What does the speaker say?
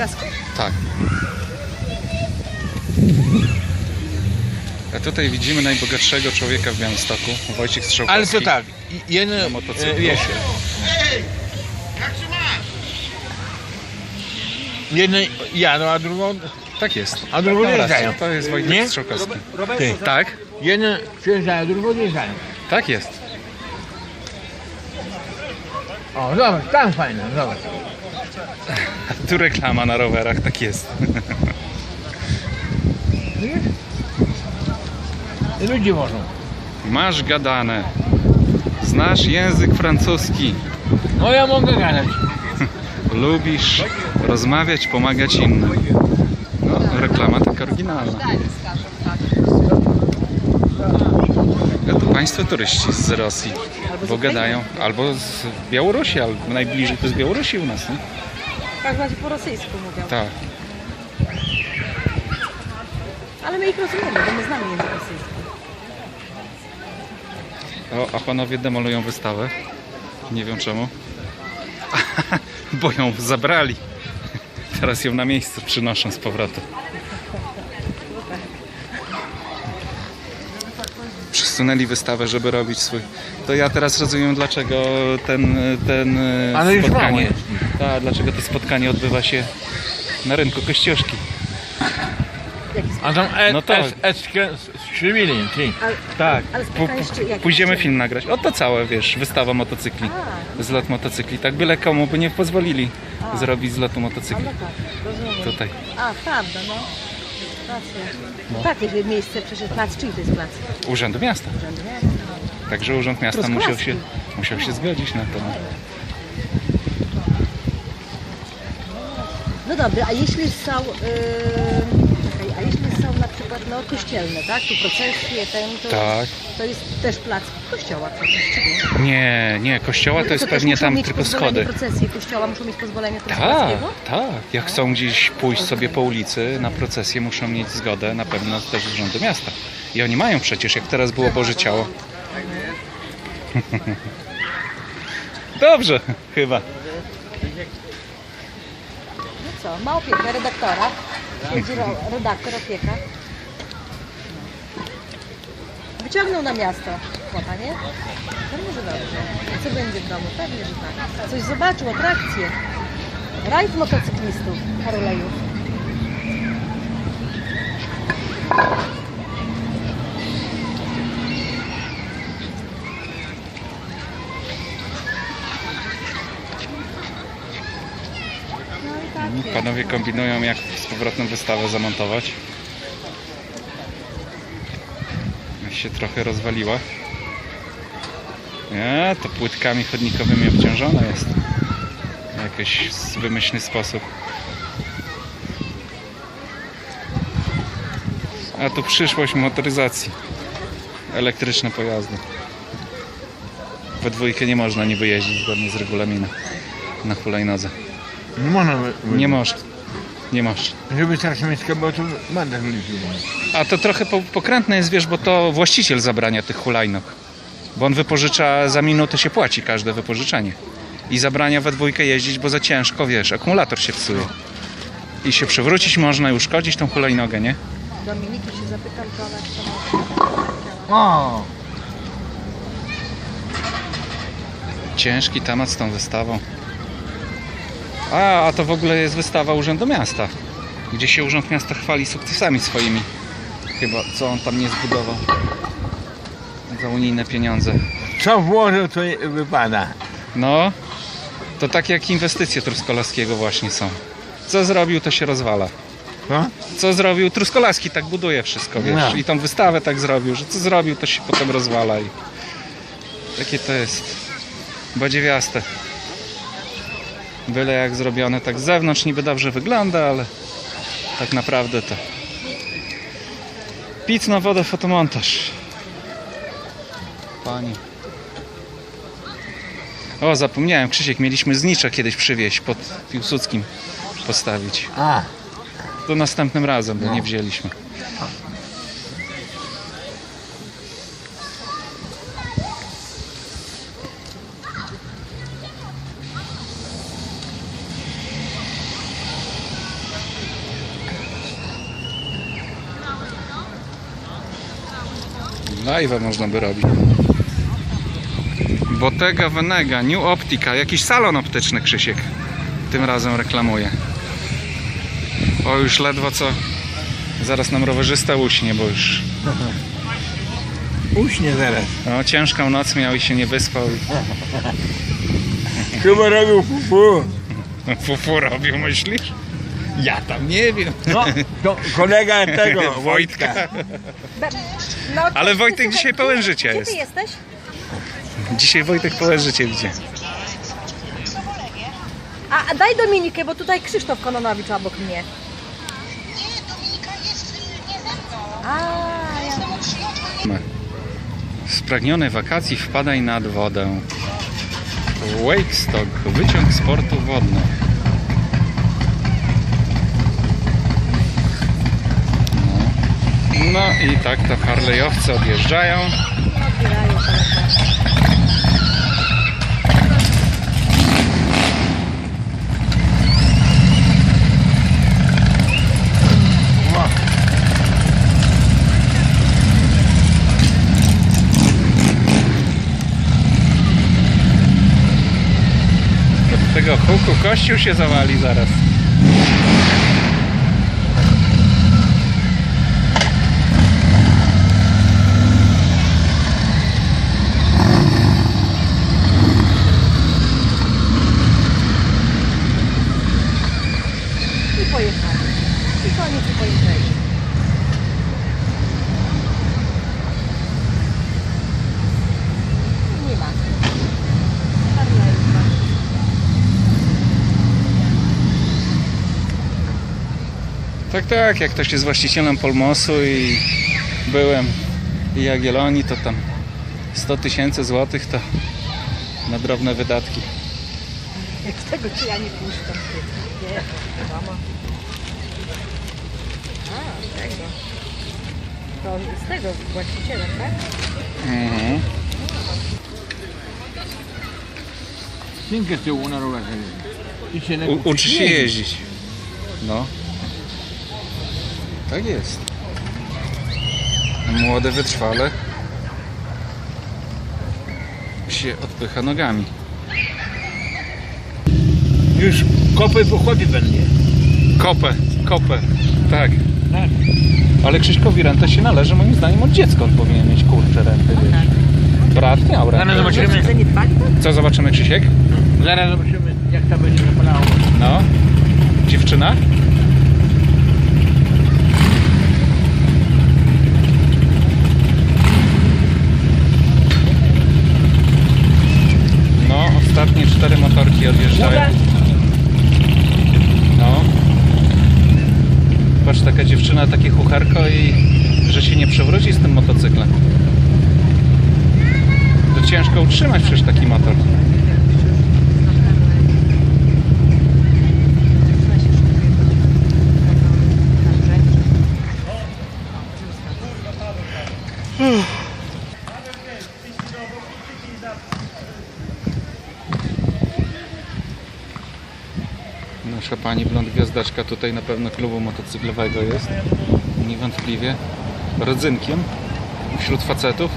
kasku. Tak. A tutaj widzimy najbogatszego człowieka w Białymstoku, Wojciech Strzałkowski. Ale to tak, jeden, Na e, motocyklu. wiesz, jeden jadą, a drugą, Tak jest. A drugą rację, jeżdżają. To jest Wojciech Nie? Strzałkowski. ty. Tak, jeden przyjeżdżają, drugą jeżdżają. tak jest. O, zobacz, tam fajne, zobacz. Tu reklama na rowerach, tak jest. Ludzie wożą. Masz gadane. Znasz język francuski. No ja mogę gadać. Lubisz rozmawiać, pomagać innym. No, reklama taka oryginalna. A to państwo turyści z Rosji, bo gadają, albo z Białorusi, albo najbliżej to z Białorusi u nas, nie? Tak bardziej po rosyjsku mówią. Tak. Ale my ich rozumiemy, bo my znamy język rosyjski. O, a panowie demolują wystawę. Nie wiem czemu. Bo ją zabrali. Teraz ją na miejsce przynoszą z powrotem. Przesunęli wystawę, żeby robić swój. To ja teraz rozumiem, dlaczego ten, ten e, Ale spotkanie. Tak, dlaczego to spotkanie odbywa się na rynku Kościuszki. A tam e, No tak. es, eskę skrzywili, ty. Ale, Tak. Pójdziemy film nagrać. O to całe, wiesz, wystawa motocykli. Zlot motocykli. Tak byle komu by nie pozwolili zrobić zlotu motocykli. no tak. Tutaj. A, prawda, no. Racja. Tak, jakby miejsce, przecież plac, czyj to jest plac? Urzędu Miasta. Urzędu Miasta. Także Urząd Miasta musiał się, musiał się zgodzić na to. No dobra, a jeśli są, yy, czekaj, a jeśli są na przykład no, kościelne, tak? Tu procesje, ten, to, Tak. to jest też plac kościoła przecież, czy nie? Nie, nie, kościoła to jest też pewnie muszą tam mieć tylko pozwolenie schody. procesje kościoła muszą mieć pozwolenie Tak, tak. Jak chcą gdzieś pójść sobie po ulicy na procesję, muszą mieć zgodę na pewno też z Urzędu Miasta. I oni mają przecież, jak teraz było Boże Ciało. Dobrze, chyba. No co, ma opiekę redaktora, siedzi redaktor, opieka. Wyciągnął na miasto chłopa, nie? Pewnie, że dobrze. Co będzie w domu? Pewnie, że tak. Coś zobaczył, atrakcje. Rajd motocyklistów, Harulejów. Panowie kombinują, jak z powrotem wystawę zamontować. Jak się trochę rozwaliła. Nie, to płytkami chodnikowymi obciążone jest. W jakiś wymyślny sposób. A tu przyszłość motoryzacji. Elektryczne pojazdy. We dwójkę nie można niby jeździć zgodnie z regulaminem na hulajnodze. Nie można, wy- Nie można. Nie można. Żeby Straż Miejska była, to liczył. A to trochę po, pokrętne jest, wiesz, bo to właściciel zabrania tych hulajnóg. Bo on wypożycza, za minutę się płaci każde wypożyczenie. I zabrania we dwójkę jeździć, bo za ciężko, wiesz, akumulator się psuje. I się przewrócić można i uszkodzić tą hulajnogę, nie? Dominiki się zapytam, czy ona chce O! Ciężki temat z tą wystawą. A, a to w ogóle jest wystawa Urzędu Miasta, gdzie się Urząd Miasta chwali sukcesami swoimi. Chyba, co on tam nie zbudował. Za unijne pieniądze. Co włożył, to wypada. No, to tak jak inwestycje Truskolaskiego właśnie są. Co zrobił, to się rozwala. No? Co zrobił Truskolaski, tak buduje wszystko, wiesz. No. I tą wystawę tak zrobił, że co zrobił, to się potem rozwala. I... Takie to jest. Badziewiaste. Byle jak zrobione, tak z zewnątrz niby dobrze wygląda, ale tak naprawdę to... Pic na wodę, fotomontaż. Pani. O, zapomniałem, Krzysiek, mieliśmy znicza kiedyś przywieźć pod Piłsudskim postawić. A, To następnym razem, bo No. nie wzięliśmy. Live'a można by robić. Bottega Venega, New Optica, jakiś salon optyczny Krzysiek tym razem reklamuje. O, już ledwo co. Zaraz nam rowerzysta uśnie, bo już Uśnie zaraz. no, ciężką noc miał i się nie wyspał. Chyba robił fufu. Fufu robił, myślisz? Ja tam nie wiem. No, to kolega tego, Wojtka. No, Ale Wojtek słuchaj, dzisiaj pełen życia Gdzie jest. ty jesteś? Dzisiaj Wojtek pełen życie idzie. A, a daj Dominikę, bo tutaj Krzysztof Kononowicz obok mnie. Nie, Dominika jest y, nie ze mną. A, ja... Spragniony wakacji wpadaj nad wodę. Wakestock, wyciąg sportu wodnych. No. i tak to Harley'owcy odjeżdżają. Od tego huku kościół się zawali zaraz. I pojechali. I pojechali. Nie ma. Tak, tak, jak ktoś jest właścicielem Polmosu i byłem i Jagiellonii, to tam 100 tysięcy złotych to na drobne wydatki. Jak z tego ci ja nie puszczam. Nie, mama. A, z tego. To on z tego właścicielem, tak? Mhm. Synkę z tyłu na rowerze. I się U, uczy się jeździć. No. Tak jest. Młody wytrwale się odpycha nogami. Już kopy po chłopie będzie. Kopę, kopę. Tak. Tak. Ale Krzyśkowi renta się należy moim zdaniem od dziecka on powinien mieć kurczę renty, wiesz. Brat miał rentę. Zaraz zobaczymy. To? Co zobaczymy Krzysiek? Zaraz zobaczymy, jak to będzie zapalało. No. Dziewczyna? No, ostatnie cztery motorki odjeżdżają. No. Taka dziewczyna, takie chucharko i że się nie przewróci z tym motocyklem. To ciężko utrzymać przecież taki motor. Nasza pani blond gwiazdeczka tutaj na pewno klubu motocyklowego jest. Niewątpliwie. Rodzynkiem wśród facetów.